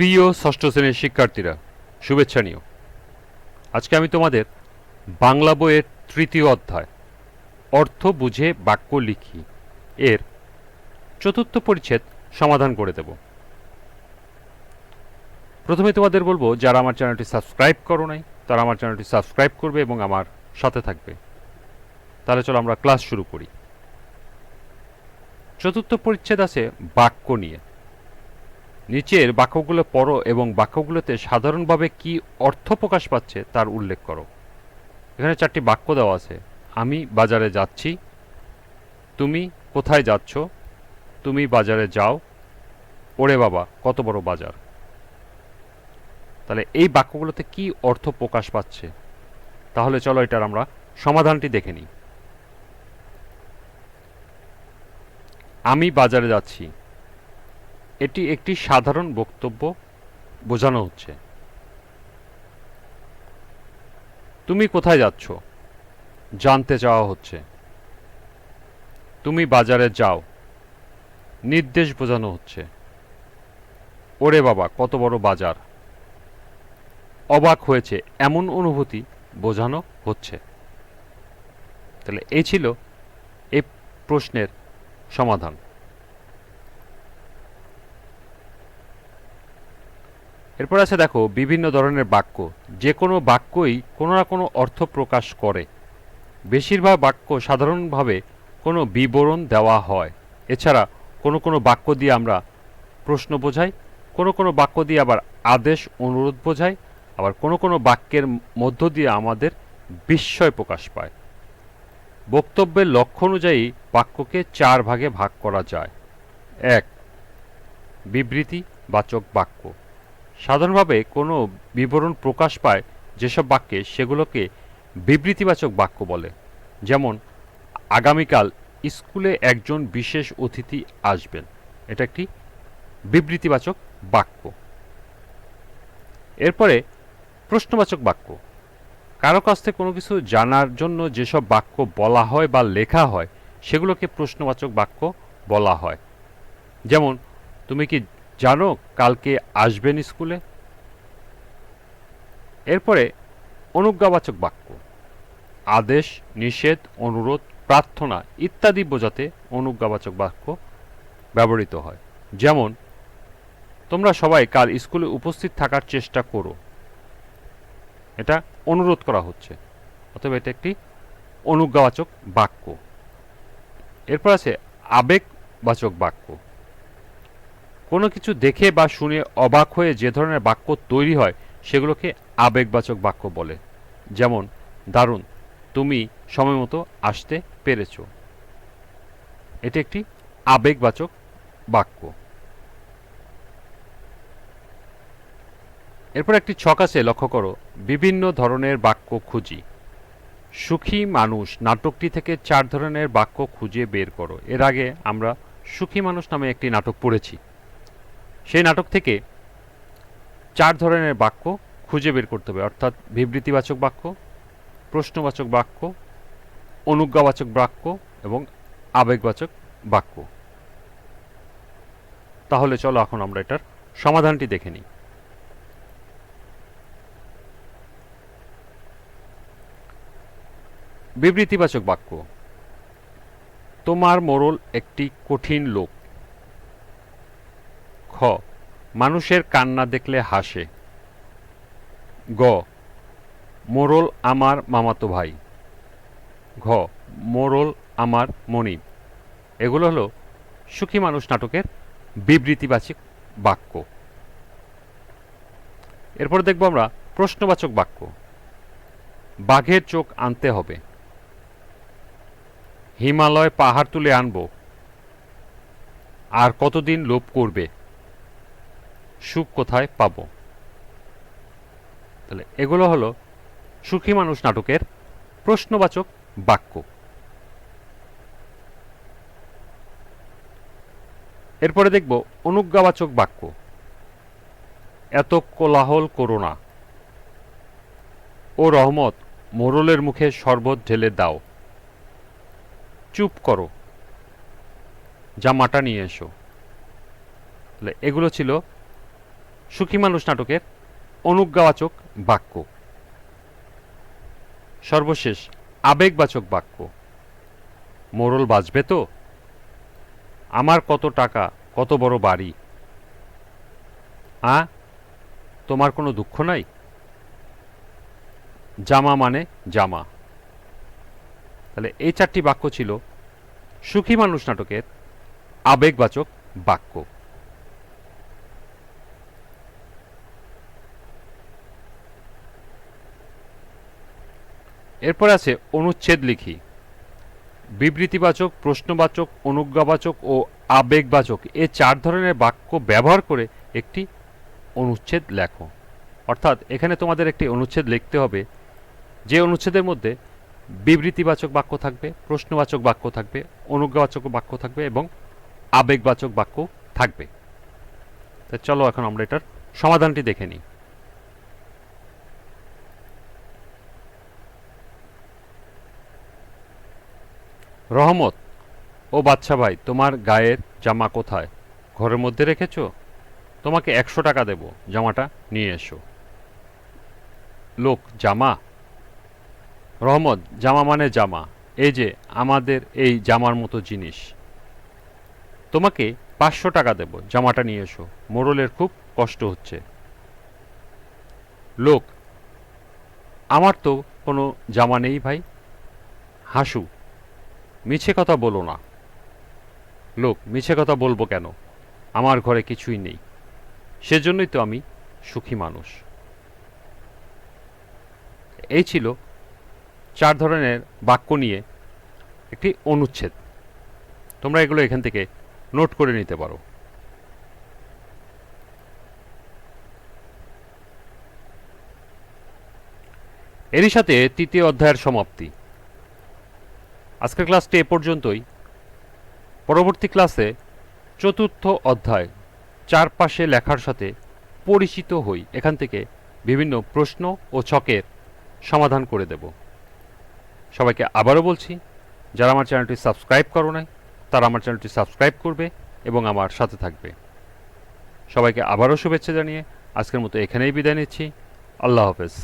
প্রিয় ষষ্ঠ শ্রেণির শিক্ষার্থীরা, শুভেচ্ছা নিও। আজকে আমি তোমাদের বাংলা বইয়ের তৃতীয় অধ্যায়, অর্থ বুঝে বাক্য লিখি, এর চতুর্থ পরিচ্ছেদ সমাধান করে দেব। প্রথমে তোমাদের বলব, যারা আমার চ্যানেলটি সাবস্ক্রাইব করো নাই, তারা আমার চ্যানেলটি সাবস্ক্রাইব করবে এবং আমার সাথে থাকবে। তাহলে চলো আমরা ক্লাস শুরু করি। চতুর্থ পরিচ্ছেদ আছে বাক্য নিয়ে। নিচের বাক্যগুলো পড়ো এবং বাক্যগুলোতে সাধারণভাবে কি অর্থ প্রকাশ পাচ্ছে তার উল্লেখ করো। এখানে চারটি বাক্য দেওয়া আছে। আমি বাজারে যাচ্ছি। তুমি কোথায় যাচ্ছ? তুমি বাজারে যাও। ওরে বাবা, কত বড় বাজার। তাহলে এই বাক্যগুলোতে কি অর্থ প্রকাশ পাচ্ছে? তাহলে চলো এটার আমরা সমাধানটি দেখে নিই। আমি বাজারে যাচ্ছি। এটি একটি সাধারণ বক্তব্য বোঝানো হচ্ছে। তুমি কোথায় যাচ্ছ? জানতে চাওয়া হচ্ছে। তুমি বাজারে যাও। নির্দেশ বোঝানো হচ্ছে। ওরে বাবা, কত বড় বাজার। অবাক হয়েছে, এমন অনুভূতি বোঝানো হচ্ছে। তাহলে এই ছিল এই প্রশ্নের সমাধান। এরপর আছে দেখো, বিভিন্ন ধরনের বাক্য। যে কোনো বাক্যই কোনো না কোনো অর্থ প্রকাশ করে। বেশিরভাগ বাক্য সাধারণভাবে কোনো বিবরণ দেওয়া হয়। এছাড়া কোনো কোনো বাক্য দিয়ে আমরা প্রশ্ন বোঝাই, কোনো কোনো বাক্য দিয়ে আবার আদেশ, অনুরোধ বোঝাই, আবার কোনো কোনো বাক্যের মধ্য দিয়ে আমাদের বিস্ময় প্রকাশ পায়। বক্তব্যের লক্ষ্য অনুযায়ী বাক্যকে চার ভাগে ভাগ করা যায়। এক, বিবৃতি, বাচক বাক্য। সাধারণভাবে কোনো বিবরণ প্রকাশ পায় যেসব বাক্যে সেগুলোকে বিবৃতিবাচক বাক্য বলে। যেমন, আগামীকাল স্কুলে একজন বিশেষ অতিথি আসবেন। এটা একটি বিবৃতিবাচক বাক্য। এরপরে, প্রশ্নবাচক বাক্য। কারও কাছ থেকে কোনো কিছু জানার জন্য যেসব বাক্য বলা হয় বা লেখা হয়, সেগুলোকে প্রশ্নবাচক বাক্য বলা হয়। যেমন, তুমি কি জানো কালকে আসবেন স্কুলে? এরপরে অনুজ্ঞাবাচক বাক্য, আদেশ, নিষেধ, অনুরোধ, প্রার্থনা ইত্যাদি বোঝাতে অনুজ্ঞাবাচক বাক্য ব্যবহৃত হয়। যেমন, তোমরা সবাই কাল স্কুলে উপস্থিত থাকার চেষ্টা করো। এটা অনুরোধ করা হচ্ছে অতএব এটা একটি অনুজ্ঞাবাচক বাক্য। এরপর আছে আবেগবাচক বাক্য। কোনো কিছু দেখে বা শুনে অবাক হয়ে যে ধরনের বাক্য তৈরি হয়, সেগুলোকে আবেগবাচক বাক্য বলে। যেমন, দারুণ, তুমি সময় মতো আসতে পেরেছ। এটি একটি আবেগবাচক বাক্য। এরপর একটি ছক আছে, লক্ষ্য করো, বিভিন্ন ধরনের বাক্য খুঁজি। সুখী মানুষ, নাটকটি থেকে চার ধরনের বাক্য খুঁজে বের করো। এর আগে আমরা সুখী মানুষ নামে একটি নাটক পড়েছি। সেই নাটক থেকে চার ধরনের বাক্য খুঁজে বের করতে হবে। অর্থাৎ বিবৃতিবাচক বাক্য, প্রশ্নবাচক বাক্য, অনুজ্ঞাবাচক বাক্য এবং আবেগবাচক বাক্য। তাহলে চলো এখন আমরা এটার সমাধানটি দেখে নিই। বিবৃতিবাচক বাক্য, তোমার মোরল একটি কঠিন লোক। খ, মানুষের কান্না দেখলে হাসে। গ, মোরল আমার মামাতো ভাই। ঘ, মোরল আমার মনিব এগুলো হলো সুখী মানুষ নাটকের বিবৃতিবাচক বাক্য। এরপর দেখব আমরা প্রশ্নবাচক বাক্য। বাঘের চোখ আনতে হবে। হিমালয় পাহাড় তুলে আনব। আর কতদিন লোভ করবে? সুখ কোথায় পাব? তাহলে এগুলো হলো সুখী মানুষ নাটকের প্রশ্নবাচক বাক্য। এরপরে দেখব অনুজ্ঞাবাচক বাক্য। এত কোলাহল করো না। ও রহমত, মোরলের মুখে শরবত ঢেলে দাও। চুপ করো। জামাটা নিয়ে এসো। এগুলো ছিল সুখী মানুষ নাটকের অনুজ্ঞাবাচক বাক্য। সর্বশেষ, আবেগবাচক বাক্য। মোরল বাজবে তো? আমার কত টাকা, কত বড় বাড়ি? আ, তোমার কোনো দুঃখ নাই? জামা মানে জামা। তাহলে এই চারটি বাক্য ছিল সুখী মানুষ নাটকের আবেগবাচক বাক্য। এরপর আছে অনুচ্ছেদ লিখি। বিবৃতিবাচক, প্রশ্নবাচক, অনুজ্ঞাবাচক ও আবেগবাচক এ চার ধরনের বাক্য ব্যবহার করে একটি অনুচ্ছেদ লেখো। অর্থাৎ এখানে তোমাদের একটি অনুচ্ছেদ লিখতে হবে। যে অনুচ্ছেদের মধ্যে বিবৃতিবাচক বাক্য থাকবে, প্রশ্নবাচক বাক্য থাকবে, অনুজ্ঞাবাচক বাক্য থাকবে এবং আবেগবাচক বাক্য থাকবে। তা চলো এখন আমরা এটার সমাধানটি দেখে নিই। রহমত। ও বাচ্চা ভাই, তোমার গায়ের জামা কোথায়? ঘরের মধ্যে রেখেছো? তোমাকে একশো টাকা দেব। জামাটা নিয়ে এসো। লোক, জামা? রহমত, জামা মানে জামা। এই যে, আমাদের এই জামার মতো জিনিস। তোমাকে পাঁচশো টাকা দেব। জামাটা নিয়ে এসো। মোড়লের খুব কষ্ট হচ্ছে। লোক, আমার তো কোনো জামা নেই ভাই। হাসু মিছে কথা বলো না। লোক, মিছে কথা বলব কেন? আমার ঘরে কিছুই নেই। সেজন্যই তো আমি সুখী মানুষ। এই ছিল চার ধরনের বাক্য নিয়ে একটি অনুচ্ছেদ। তোমরা এগুলো এখান থেকে নোট করে নিতে পারো। এরই সাথে তৃতীয় অধ্যায়ের সমাপ্তি। আজকের ক্লাসটি এ পর্যন্তই। পরবর্তী ক্লাসে চতুর্থ অধ্যায় চারপাশে লেখার সাথে পরিচিত হই। এখান থেকে বিভিন্ন প্রশ্ন ও ছকের সমাধান করে দেব। সবাইকে আবারও বলছি, যারা আমার চ্যানেলটি সাবস্ক্রাইব করো নাই, তারা আমার চ্যানেলটি সাবস্ক্রাইব করবে এবং আমার সাথে থাকবে। সবাইকে আবারও শুভেচ্ছা জানিয়ে আজকের মতো এখানেই বিদায় নিচ্ছি। আল্লাহ হাফেজ।